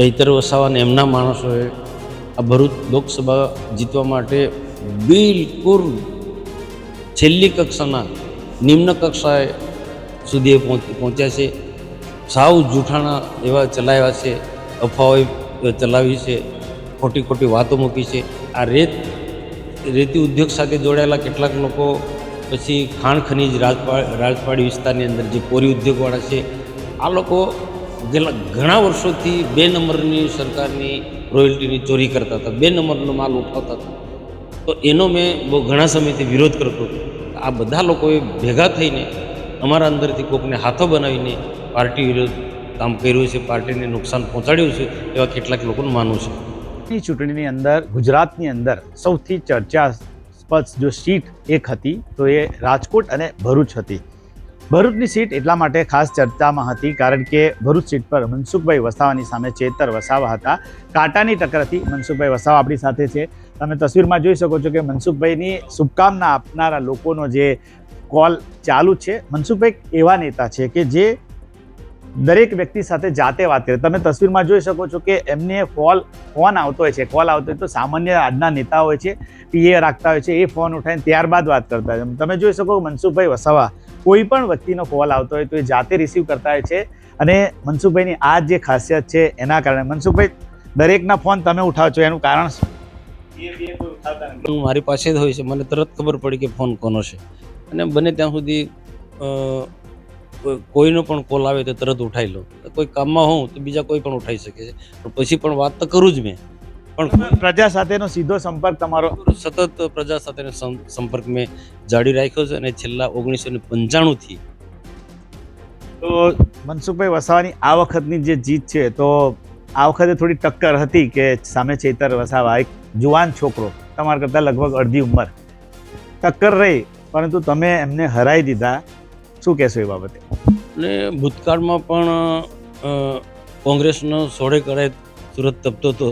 ચૈતર વસાવા એમના માણસોએ આ ભરૂચ લોકસભા જીતવા માટે બિલકુલ છેલ્લી કક્ષાના નિમ્ન કક્ષાએ સુધી પહોંચ, પહોંચ્યા છે. સાવ જૂઠાણા એવા ચલાવ્યા છે, અફવાઓ ચલાવી છે, ખોટી ખોટી વાતો મૂકી છે. આ રેત, રેતી ઉદ્યોગ સાથે જોડાયેલા કેટલાક લોકો પછી ખાણ ખનીજ રાજપા, રાજપાડી વિસ્તારની અંદર જે કોરી ઉદ્યોગવાળા છે, આ લોકો ઘણા વર્ષોથી બે નંબરની સરકારની રોયલ્ટીની ચોરી કરતા હતા. બે નંબરનો માલ ઉઠાવતા હતા. તો એનો મેં બહુ ઘણા સમયથી વિરોધ કરતો હતો. આ બધા લોકોએ ભેગા થઈને અમારા અંદરથી કોકને હાથો બનાવીને પાર્ટી વિરોધ કામ કર્યું છે, પાર્ટીને નુકસાન પહોંચાડ્યું છે, એવા કેટલાક લોકોનું માનવું છે. એ ચૂંટણીની અંદર, ગુજરાતની અંદર સૌથી ચર્ચાસ્પદ જો સીટ એક હતી, તો એ રાજકોટ અને ભરૂચ હતી. ભરૂચની સીટ એટલા માટે ખાસ ચર્ચામાં હતી કારણ કે ભરૂચ સીટ પર મનસુખભાઈ વસાવાની સામે ચેતર વસાવા હતા. કાંટાની ટક્કર મનસુખભાઈ વસાવા આપણી સાથે છે. તમે તસવીરમાં જોઈ શકો છો કે મનસુખભાઈની શુભકામના આપનારા લોકોનો જે કોલ ચાલુ છે. મનસુખભાઈ એવા નેતા છે કે જે દરેક વ્યક્તિ સાથે જાતે વાત કરે. તમે તસવીરમાં જોઈ શકો છો કે એમને કોલ, ફોન આવતો હોય છે. કોલ આવતો હોય તો સામાન્ય આજના નેતા હોય છે. પીએ રાખતા હોય છે. એ ફોન ઉઠાવીને ત્યારબાદ વાત કરતા હોય તમે જોઈ શકો મનસુખભાઈ વસાવા કોઈ પણ વ્યક્તિનો કોલ આવતો હોય તો એ જાતે રિસીવ કરતા હોય છે. અને મનસુખભાઈની આ જે ખાસિયત છે એના કારણે. મનસુખભાઈ, દરેકના ફોન તમે ઉઠાવો છો, એનું કારણ શું? મારી પાસે જ હોય છે. મને તરત ખબર પડી કે ફોન કોનો છે. અને બને ત્યાં સુધી કોઈનો પણ કોલ આવે તો તરત ઉઠાવી લઉં. કોઈ કામમાં હોઉં તો બીજા કોઈ પણ ઉઠાવી શકે છે. પણ પછી પણ વાત તો કરું જ મેં. પણ પ્રજા સાથેનો સીધો સંપર્ક તમારો? સતત પ્રજા સાથેનો સંપર્ક મેં જાળવી રાખ્યો છે અને છેલ્લા ઓગણીસો ને પંચાણુંથી તો મનસુખભાઈ વસાવાની આ વખતની જે જીત છે તો આ વખતે થોડી ટક્કર હતી કે સામે ચેતર વસાવા એક જુવાન છોકરો તમારા કરતાં લગભગ અડધી ઉંમર. ટક્કર રહી પરંતુ તમે એમને હરાઈ દીધા. શું કહેશો એ બાબતે? અને ભૂતકાળમાં પણ કોંગ્રેસનો સોળે કળે સુરત તપતો હતો.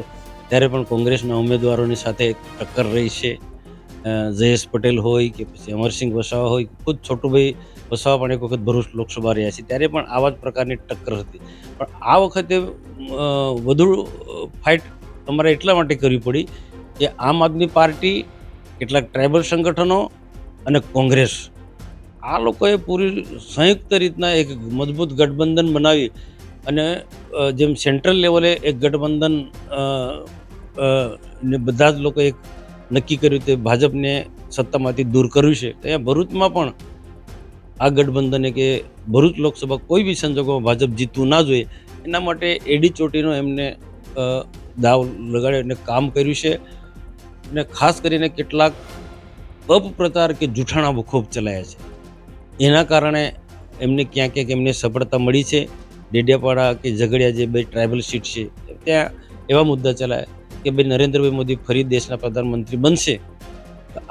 ત્યારે પણ કોંગ્રેસના ઉમેદવારોની સાથે ટક્કર રહી છે. જયેશ પટેલ હોય કે પછી અમરસિંહ વસાવા હોય ખુદ છોટુભાઈ વસાવા પણ એક વખત ભરૂચ લોકસભા રહ્યા છે. ત્યારે પણ આવા જ પ્રકારની ટક્કર હતી. પણ આ વખતે વધુ ફાઇટ અમારે એટલા માટે કરવી પડી કે આમ આદમી પાર્ટી, કેટલાક ટ્રાઇબલ સંગઠનો અને કોંગ્રેસ આ લોકોએ પૂરી સંયુક્ત રીતના એક મજબૂત ગઠબંધન બનાવી અને જેમ સેન્ટ્રલ લેવલે એક ગઠબંધન ને બધા જ લોકો એક નક્કી કર્યું તે ભાજપને સત્તામાંથી દૂર કર્યું છે. ત્યાં ભરૂચમાં પણ આ ગઠબંધને કે ભરૂચ લોકસભા કોઈ બી સંજોગોમાં ભાજપ જીતવું ના જોઈએ, એના માટે એડી ચોટીનો એમને દાવ લગાડ્યો અને કામ કર્યું છે. અને ખાસ કરીને કેટલાક અપપ્રચાર કે જૂઠાણા ખૂબ ચલાયા છે. એના કારણે એમને ક્યાંક ક્યાંક એમને સફળતા મળી છે. ડેડિયાપાડા કે ઝઘડિયા જે બે ટ્રાઇબલ સીટ છે, ત્યાં એવા મુદ્દા ચલાયા કે ભાઈ નરેન્દ્રભાઈ મોદી ફરી દેશના પ્રધાનમંત્રી બનશે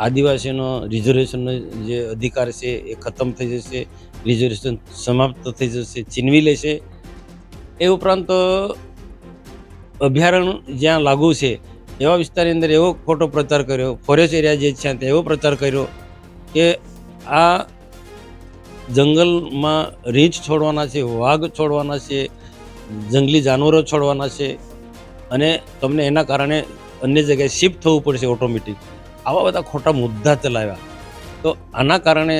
આદિવાસીનો રિઝર્વેશનનો જે અધિકાર છે એ ખતમ થઈ જશે રિઝર્વેશન સમાપ્ત થઈ જશે, છીનવી લેશે. એ ઉપરાંત અભયારણ્ય જ્યાં લાગુ છે, એવા વિસ્તારની અંદર એવો ખોટો પ્રચાર કર્યો ફોરેસ્ટ એરિયા જે છે ત્યાં એવો પ્રચાર કર્યો કે આ જંગલમાં રીંછ છોડવાના છે, વાઘ છોડવાના છે, જંગલી જાનવરો છોડવાના છે અને તમને એના કારણે અન્ય જગ્યાએ શિફ્ટ થવું પડશે ઓટોમેટિક. આવા બધા ખોટા મુદ્દા ચલાવ્યા. તો આના કારણે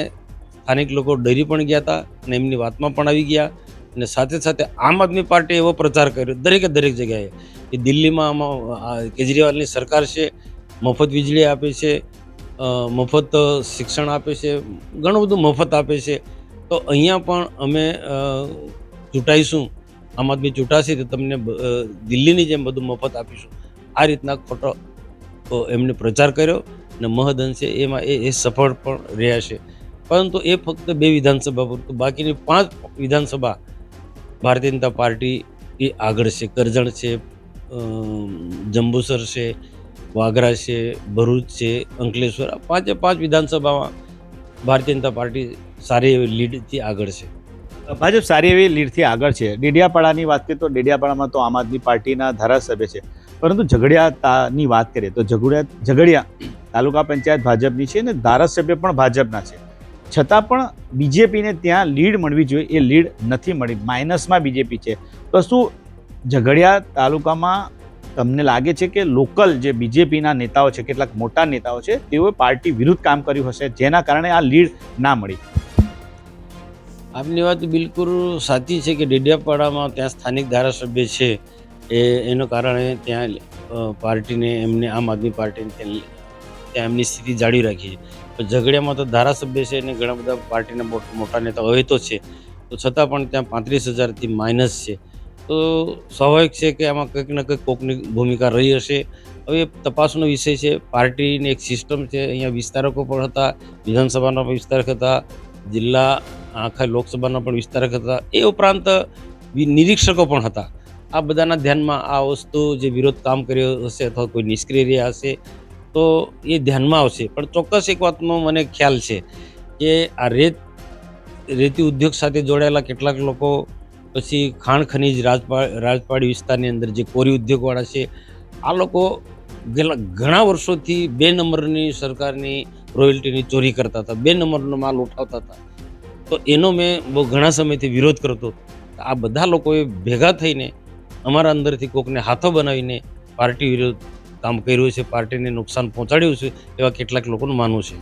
સ્થાનિક લોકો ડરી પણ ગયા હતા અને એમની વાતમાં પણ આવી ગયા અને સાથે સાથે આમ આદમી પાર્ટીએ એવો પ્રચાર કર્યો દરેકે દરેક જગ્યાએ કે દિલ્હીમાં આમાં કેજરીવાલની સરકાર છે, મફત વીજળી આપે છે મફત શિક્ષણ આપે છે, ઘણું બધું મફત આપે છે. તો અહીંયા પણ અમે ચૂંટાઈશું. આમ આદમી ચૂંટાશે તો તમને દિલ્હીની જેમ બધું મફત આપીશું. આ રીતના ખોટો એમને પ્રચાર કર્યો અને મહદઅંશે એમાં એ એ સફળ પણ રહ્યા છે. પરંતુ એ ફક્ત બે વિધાનસભા પૂરતું બાકીની પાંચ વિધાનસભા ભારતીય જનતા પાર્ટી એ આગળ છે. કરજણ છે જંબુસર છે વાગરા છે, ભરૂચ છે, અંકલેશ્વર, આ પાંચે પાંચ વિધાનસભામાં ભારતીય જનતા પાર્ટી સારી એવી લીડથી આગળ છે. ભાજપ સારી એવી લીડથી આગળ છે. ડેડિયાપાડાની વાત કરીએ તો ડેડિયાપાડામાં તો આમ આદમી પાર્ટીના ધારાસભ્ય છે. પરંતુ ઝઘડિયાની વાત કરીએ તો ઝઘડિયા ઝઘડિયા તાલુકા પંચાયત ભાજપની છે અને ધારાસભ્ય પણ ભાજપના છે. છતાં પણ બીજેપીને ત્યાં લીડ મળવી જોઈએ. એ લીડ નથી મળી. માઇનસમાં બીજેપી છે. તો શું ઝઘડિયા તાલુકામાં તમને લાગે છે કે લોકલ જે બીજેપીના નેતાઓ છે, કેટલાક મોટા નેતાઓ છે, તેઓએ પાર્ટી વિરુદ્ધ કામ કર્યું હશે, જેના કારણે આ લીડ ના મળી? આપની વાત બિલકુલ સાચી છે કે ડેડિયાપાડામાં ત્યાં સ્થાનિક ધારાસભ્ય છે એ, એનો કારણે ત્યાં પાર્ટીને એમને, આમ આદમી પાર્ટીને ત્યાં એમની સ્થિતિ જાળવી રાખી છે. ઝઘડિયામાં તો ધારાસભ્ય છે અને ઘણા બધા પાર્ટીના મોટા નેતા હોય તો છે. તો છતાં પણ ત્યાં પાંત્રીસ હજારથી માઇનસ છે. તો સ્વાભાવિક છે કે આમાં કંઈક ને કંઈક કોકની ભૂમિકા રહી હશે. હવે તપાસનો વિષય છે, પાર્ટીની એક સિસ્ટમ છે. અહીંયા વિસ્તારકો પણ હતા, વિધાનસભાના વિસ્તારક હતા, જિલ્લા આખા લોકસભાના પણ વિસ્તારક હતા. એ ઉપરાંત નિરીક્ષકો પણ હતા. આ બધાના ધ્યાનમાં આ વસ્તુ જે વિરોધ કામ કર્યો હશે અથવા કોઈ નિષ્ક્રિય રહ્યા હશે તો એ ધ્યાનમાં આવશે. પણ ચોક્કસ એક વાતનો મને ખ્યાલ છે કે આ રેત, રેતી ઉદ્યોગ સાથે જોડાયેલા કેટલાક લોકો પછી ખાણ ખનીજ રાજપા, રાજપાડી વિસ્તારની અંદર જે કોરી ઉદ્યોગવાળા છે, આ લોકો ઘણા વર્ષોથી બે નંબરની સરકારની રોયલ્ટીની ચોરી કરતા હતા. બે નંબરનો માલ ઉઠાવતા હતા. તો એનો મેં બહુ ઘણા સમયથી વિરોધ કરતો આ બધા લોકોએ ભેગા થઈને અમારા અંદરથી કોકને હાથો બનાવીને પાર્ટી વિરોધ કામ કર્યું છે, પાર્ટીને નુકસાન પહોંચાડ્યું છે, એવા કેટલાક લોકોનું માનવું છે.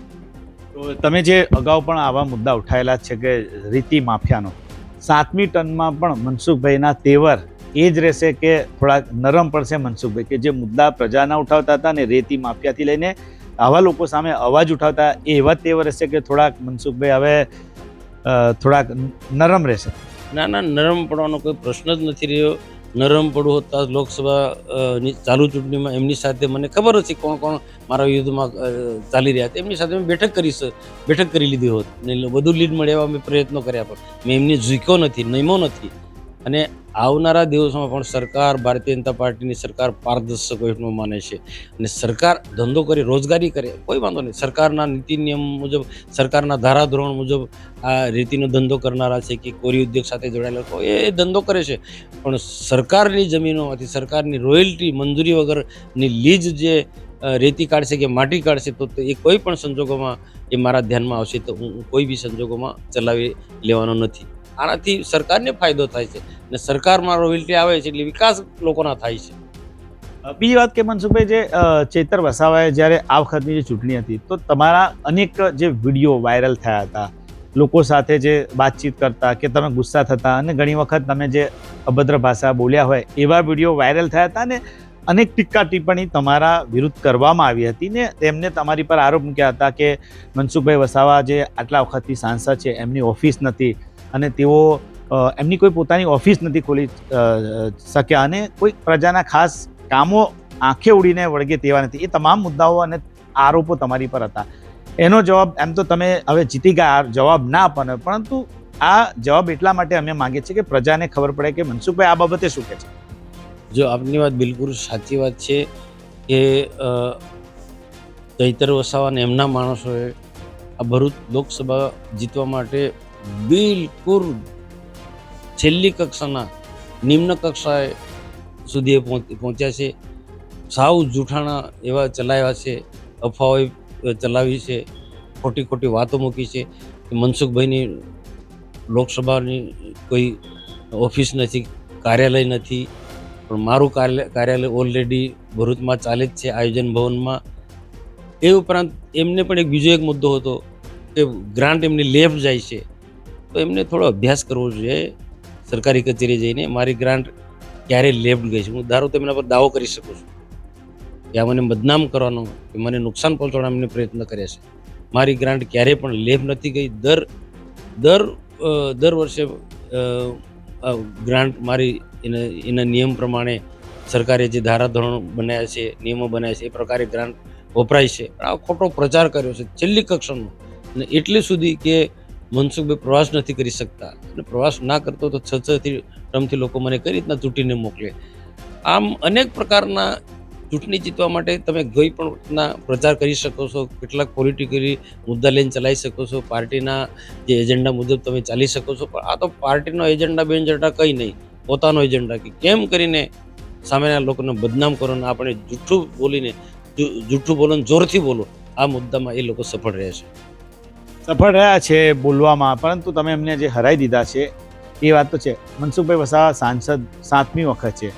તો તમે જે અગાઉ પણ આવા મુદ્દા ઉઠાયેલા છે કે રીતિ માફિયાનો, સાતમી ટનમાં પણ મનસુખભાઈના તેવર એ જ રહેશે કે થોડાક નરમ પડશે મનસુખભાઈ કે જે મુદ્દા પ્રજાના ઉઠાવતા હતા ને રેતી માફિયાથી લઈને આવા લોકો સામે અવાજ ઉઠાવતા એ એવા તેવર રહેશે કે થોડાક મનસુખભાઈ હવે થોડાક નરમ રહેશે. ના ના, નરમ પડવાનો કોઈ પ્રશ્ન જ નથી રહ્યો. નરમ પડવું હતા લોકસભા ચાલુ ચૂંટણીમાં એમની સાથે મને ખબર હતી કોણ કોણ મારા યુદ્ધમાં ચાલી રહ્યા હતા એમની સાથે મેં બેઠક કરી બેઠક કરી લીધી હોત. ને વધુ લીડ મળે એવા મેં પ્રયત્નો કર્યા પણ. મેં એમને ઝૂક્યો નથી, નમ્યો નથી. અને આવનારા દિવસોમાં પણ સરકાર, ભારતીય જનતા પાર્ટીની સરકાર પારદર્શક એટલું માને છે. અને સરકાર ધંધો કરે, રોજગારી કરે, કોઈ વાંધો નહીં. સરકારના નીતિ નિયમ મુજબ, સરકારના ધારાધોરણ મુજબ આ રીતિનો ધંધો કરનારા છે કે કોરી ઉદ્યોગ સાથે જોડાયેલા લોકો એ ધંધો કરે છે. પણ સરકારની જમીનોમાંથી, સરકારની રોયલ્ટી મંજૂરી વગરની લીજ જે રેતી કાઢશે કે માટી કાઢશે તો એ કોઈ પણ સંજોગોમાં એ મારા ધ્યાનમાં આવશે તો હું કોઈ બી સંજોગોમાં ચલાવી લેવાનો નથી. આનાથી સરકારને ફાયદો થાય છે અને સરકારમાં રોયલ્ટી આવે છે એટલે વિકાસ લોકોના થાય છે. બીજી વાત કે મનસુખભાઈ, જે ચેતર વસાવાએ જ્યારે આ વખતની જે ચૂંટણી હતી, તો તમારા અનેક જે વીડિયો વાયરલ થયા હતા, લોકો સાથે જે વાતચીત કરતા કે તમે ગુસ્સા થતા અને ઘણી વખત તમે જે અભદ્ર ભાષા બોલ્યા હોય, એવા વીડિયો વાયરલ થયા હતા ને અનેક ટીકા ટિપ્પણી તમારા વિરુદ્ધ કરવામાં આવી હતી ને તેમને તમારી પર આરોપ મૂક્યા હતા કે મનસુખભાઈ વસાવા જે આટલા વખતથી સાંસદ છે, એમની ઓફિસ નથી અને તેઓ એમની કોઈ પોતાની ઓફિસ નથી ખોલી શક્યા અને કોઈ પ્રજાના ખાસ કામો આંખે ઉડીને વળગે તેવા નથી. એ તમામ મુદ્દાઓ અને આરોપો તમારી પર હતા. એનો જવાબ, એમ તો તમે હવે જીતી ગયા જવાબ ના આપવાનો, પરંતુ આ જવાબ એટલા માટે અમે માંગીએ છીએ કે પ્રજાને ખબર પડે કે મનસુખભાઈ આ બાબતે શું કહે છે. જો આપની વાત બિલકુલ સાચી વાત છે કે દૈતર વસાવા અને એમના માણસોએ આ ભરૂચ લોકસભા જીતવા માટે બિલકુલ છેલ્લી કક્ષાના નિમ્ન કક્ષાએ સુધી એ પહોંચ્યા છે. સાવ જૂઠાણા એવા ચલાવ્યા છે, અફવાઓ ચલાવી છે, ખોટી ખોટી વાતો મૂકી છે કે મનસુખભાઈની લોકસભાની કોઈ ઓફિસ નથી, કાર્યાલય નથી, પણ મારું કાર્ય, કાર્યાલય ઓલરેડી ભરૂચમાં ચાલે જ છે આયોજન ભવનમાં. એ ઉપરાંત એમને પણ એક બીજો એક મુદ્દો હતો કે ગ્રાન્ટ એમની લેફ્ટ જાય છે. તો એમને થોડો અભ્યાસ કરવો જોઈએ. સરકારી કચેરી જઈને મારી ગ્રાન્ટ ક્યારે લેફ્ટ ગઈ છે. હું ધારો તો એમના પર દાવો કરી શકું છું કે આ મને બદનામ કરવાનો, કે મને નુકસાન પહોંચાડવાનો એમને પ્રયત્ન કર્યા છે. મારી ગ્રાન્ટ ક્યારેય પણ લેફ્ટ નથી ગઈ. દર દર દર વર્ષે ગ્રાન્ટ મારી એના એના નિયમ પ્રમાણે સરકારે જે ધારાધોરણો બનાવ્યા છે, નિયમો બનાવ્યા છે, એ પ્રકારે ગ્રાન્ટ વપરાય છે. આ ખોટો પ્રચાર કર્યો છે છેલ્લી કક્ષાનો. અને એટલે સુધી કે મનસુખભાઈ પ્રવાસ નથી કરી શકતા. અને પ્રવાસ ના કરતો તો છ છથી રમથી લોકો મને કઈ રીતના ચૂંટીને મોકલે? આમ અનેક પ્રકારના ચૂંટણી જીતવા માટે તમે કોઈ પણ પ્રચાર કરી શકો છો, કેટલાક પોલિટિકલી મુદ્દા લઈને ચલાવી શકો છો, પાર્ટીના જે એજન્ડા મુજબ તમે ચાલી શકો છો, પણ આ તો પાર્ટીનો એજન્ડા બે કંઈ નહીં. પોતાનો એજન્ડા કે કેમ કરીને સામેના લોકોને બદનામ કરો ને આપણે જૂઠું બોલીને જૂઠું બોલો જોરથી બોલો, આ મુદ્દામાં એ લોકો સફળ રહે છે. સફળ રહ્યા છે બોલવામાં, પરંતુ તમે એમને જે હરાઈ દીધા છે, એ વાત તો છે. મનસુખભાઈ વસાવા સાંસદ સાતમી વખત છે.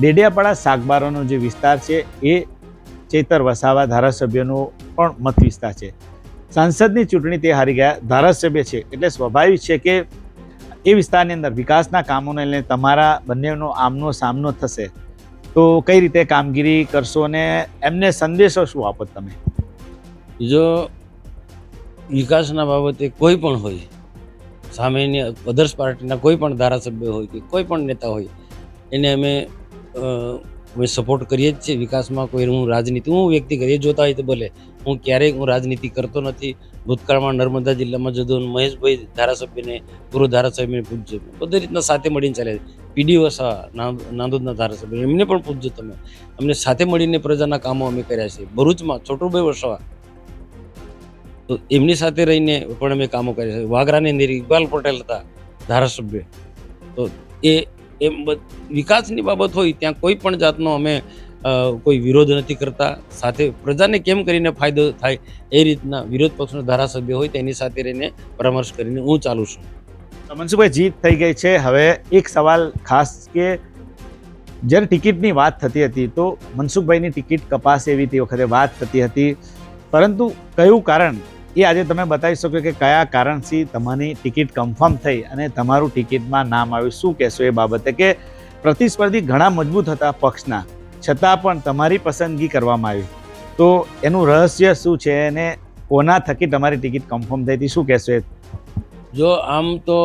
ડેડિયાપાડા સાગબારોનો જે વિસ્તાર છે, એ ચેતર વસાવા ધારાસભ્યનો પણ મત વિસ્તાર છે. સાંસદની ચૂંટણી તે હારી ગયા, ધારાસભ્ય છે. એટલે સ્વાભાવિક છે કે એ વિસ્તારની અંદર વિકાસના કામોને લઈને તમારા બંનેનો આમનો સામનો થશે. તો કઈ રીતે કામગીરી કરશો અને એમને સંદેશો શું આપો તમે? જો વિકાસના બાબતે કોઈ પણ હોય, સામેની અધર્સ પાર્ટીના કોઈ પણ ધારાસભ્ય હોય કે કોઈ પણ નેતા હોય, એને અમે અમે સપોર્ટ કરીએ જ છીએ વિકાસમાં. કોઈ હું રાજનીતિ, હું વ્યક્તિગત એ જોતા હોય તો ભલે, હું ક્યારેય હું રાજનીતિ કરતો નથી. ભૂતકાળમાં નર્મદા જિલ્લામાં જતો મહેશભાઈ ધારાસભ્યને, પૂર્વ ધારાસભ્યને પૂછજો બધી રીતના સાથે મળીને ચાલે પીડી વસા નાંદોદના ધારાસભ્ય, એમને પણ પૂછજો તમે. અમને સાથે મળીને પ્રજાના કામો અમે કર્યા છે. ભરૂચમાં, છોટુભાઈ વસવા તો એમની સાથે રહીને પણ અમે કામો કરી શકીએ વાઘરાની અંદર ઇકબાલ પટેલ હતા, ધારાસભ્ય. તો એ એમ વિકાસની બાબત હોય ત્યાં કોઈ પણ જાતનો અમે કોઈ વિરોધ નથી કરતા. સાથે પ્રજાને કેમ કરીને ફાયદો થાય એ રીતના વિરોધ પક્ષનો ધારાસભ્ય હોય તેની સાથે રહીને પરામર્શ કરીને હું ચાલું છું. મનસુભાઈ જીત થઈ ગઈ છે. હવે એક સવાલ ખાસ કે જ્યારે ટિકિટની વાત થતી હતી તો મનસુખભાઈની ટિકિટ કપાસ એવી તે વખતે વાત થતી હતી. પરંતુ કયું કારણ એ આજે તમે બતાવી શકો કે કયા કારણથી તમારી ટિકિટ કન્ફર્મ થઈ અને તમારું ટિકિટમાં નામ આવ્યું. શું કહેશો એ બાબતે કે પ્રતિસ્પર્ધી ઘણા મજબૂત હતા પક્ષના, છતાં પણ તમારી પસંદગી કરવામાં આવી. તો એનું રહસ્ય શું છે અને કોના થકી તમારી ટિકિટ કન્ફર્મ થઈ હતી? શું કહેશો એ? જો આમ તો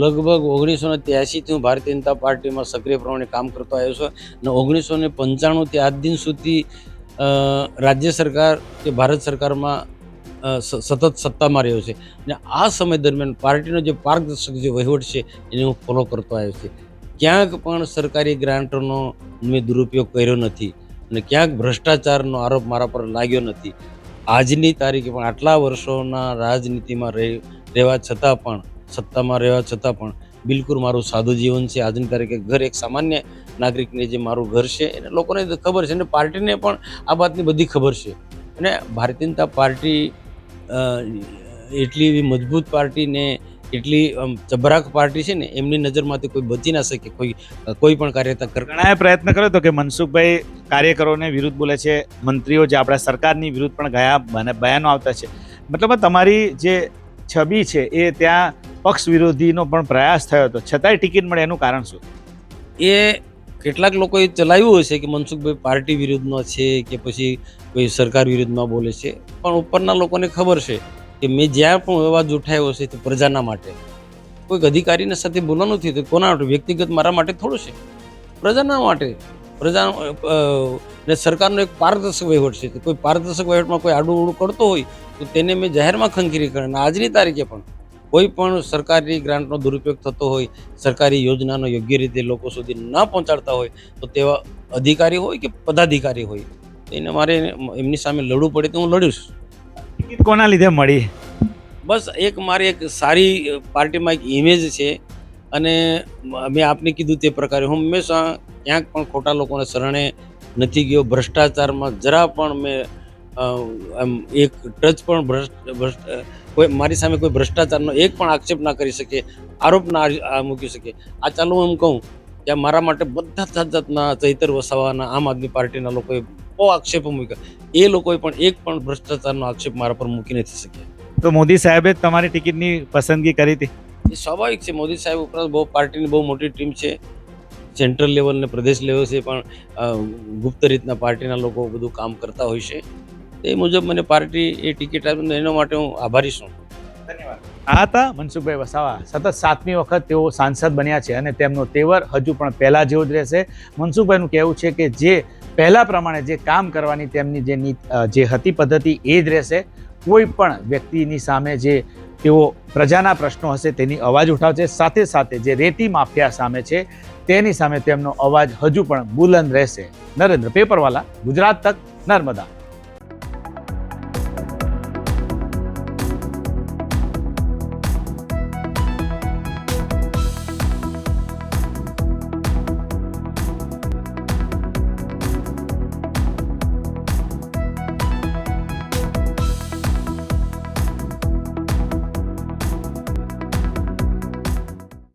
લગભગ ઓગણીસો ને ત્યાસીથી હું ભારતીય જનતા પાર્ટીમાં સક્રિય પ્રમાણે કામ કરતો આવ્યો છું અને ઓગણીસો ને પંચાણુંથી આજ દિન સુધી રાજ્ય સરકાર કે ભારત સરકારમાં સતત સત્તામાં રહ્યો છે. અને આ સમય દરમિયાન પાર્ટીનો જે પારદર્શક જે વહીવટ છે, એને હું ફોલો કરતો આવ્યો છે. ક્યાંક પણ સરકારી ગ્રાન્ટોનો મેં દુરુપયોગ કર્યો નથી અને ક્યાંક ભ્રષ્ટાચારનો આરોપ મારા પર લાગ્યો નથી. આજની તારીખે પણ આટલા વર્ષોના રાજનીતિમાં રહી, રહેવા છતાં પણ, સત્તામાં રહેવા છતાં પણ બિલકુલ મારું સાદું જીવન છે. આજની તારીખે ઘર એક સામાન્ય નાગરિકને જે મારું ઘર છે, એને લોકોને ખબર છે અને પાર્ટીને પણ આ વાતની બધી ખબર છે. અને ભારતીય જનતા પાર્ટી એટલી એવી મજબૂત પાર્ટીને એટલી ચબરાક પાર્ટી છે ને એમની નજરમાંથી કોઈ બચી ના શકે કોઈ કોઈ પણ કાર્યતા કર ઘણાએ પ્રયત્ન કર્યો હતો કે મનસુખભાઈ કાર્યકરોને વિરુદ્ધ બોલે છે મંત્રીઓ જે આપણા સરકારની વિરુદ્ધ પણ ગયા બયાનો આવતા છે. મતલબ તમારી જે છબી છે એ ત્યાં પક્ષ વિરોધીનો પણ પ્રયાસ થયો હતો. છતાંય ટિકિટ મળે એનું કારણ શું? એ કેટલાક લોકોએ ચલાવ્યું હશે કે મનસુખભાઈ પાર્ટી વિરુદ્ધનો છે કે પછી કોઈ સરકાર વિરુદ્ધમાં બોલે છે, પણ ઉપરના લોકોને ખબર છે કે મેં જ્યાં પણ અવાજ ઉઠાવ્યો છે તે પ્રજાના માટે. કોઈક અધિકારીના સાથે બોલવાનું નથી તો કોના માટે? વ્યક્તિગત મારા માટે થોડું છે. પ્રજાના માટે. પ્રજા ને સરકારનો એક પારદર્શક વહીવટ છે. કોઈ પારદર્શક વહીવટમાં કોઈ આડું ઉડું કરતો હોય તો તેને મેં જાહેરમાં ખંખીરી કરે અને આજની તારીખે પણ કોઈ પણ સરકારી ગ્રાન્ટનો દુરુપયોગ થતો હોય સરકારી યોજનાનો યોગ્ય રીતે લોકો સુધી ન પહોંચાડતા હોય તો તેવા અધિકારી હોય કે પદાધિકારી હોય? એને મારે એમની સામે લડવું પડે તો હું લડીશ. ટિકિટ કોના લીધે મળી? બસ એક મારી એક સારી પાર્ટીમાં એક ઇમેજ છે અને મેં આપને કીધું તે પ્રકારે. હું હંમેશા ક્યાંક પણ ખોટા લોકોને શરણે નથી ગયો. ભ્રષ્ટાચારમાં જરા પણ મેં એમ એક ટચ પણ ભ્રષ્ટ ભ્રષ્ટ કોઈ મારી સામે કોઈ ભ્રષ્ટાચારનો એક પણ આક્ષેપ ના કરી શકે આરોપ ના મૂકી શકે. આ ચાલો હું એમ કહું કે મારા માટે બધા જાત જાતના ચૈતર વસાવાના આમ આદમી પાર્ટીના લોકોએ બહુ આક્ષેપો મૂક્યા. એ લોકોએ પણ એક પણ ભ્રષ્ટાચારનો આક્ષેપ મારા પર મૂકી નથી શક્યા. તો મોદી સાહેબે તમારી ટિકિટની પસંદગી કરી હતી? એ સ્વાભાવિક છે મોદી સાહેબ ઉપરાંત બહુ પાર્ટીની બહુ મોટી ટીમ છે સેન્ટ્રલ લેવલ ને પ્રદેશ લેવલ છે પણ ગુપ્ત રીતના પાર્ટીના લોકો બધું કામ કરતા હોય છે. એ મુજબ મને પાર્ટી, એ ટિકિટ આપી એના માટે હું આભારી છું. આ હતા મનસુખભાઈ વસાવા. સતત સાતમી વખત તેઓ સાંસદ બન્યા છે અને તેમનો તેવર હજુ પણ પહેલા જેવો જ રહેશે. મનસુખભાઈનું કહેવું છે કે જે પહેલાં પ્રમાણે જે કામ કરવાની તેમની જે જે હતી પદ્ધતિ એ જ રહેશે. કોઈ પણ વ્યક્તિની સામે જે તેઓ પ્રજાના પ્રશ્નો હશે તેની અવાજ ઉઠાવશે. સાથે સાથે જે રેતી માફિયા સામે છે તેની સામે તેમનો અવાજ હજુ પણ બુલંદ રહેશે. નરેન્દ્ર પેપરવાલા, ગુજરાત તક, નર્મદા.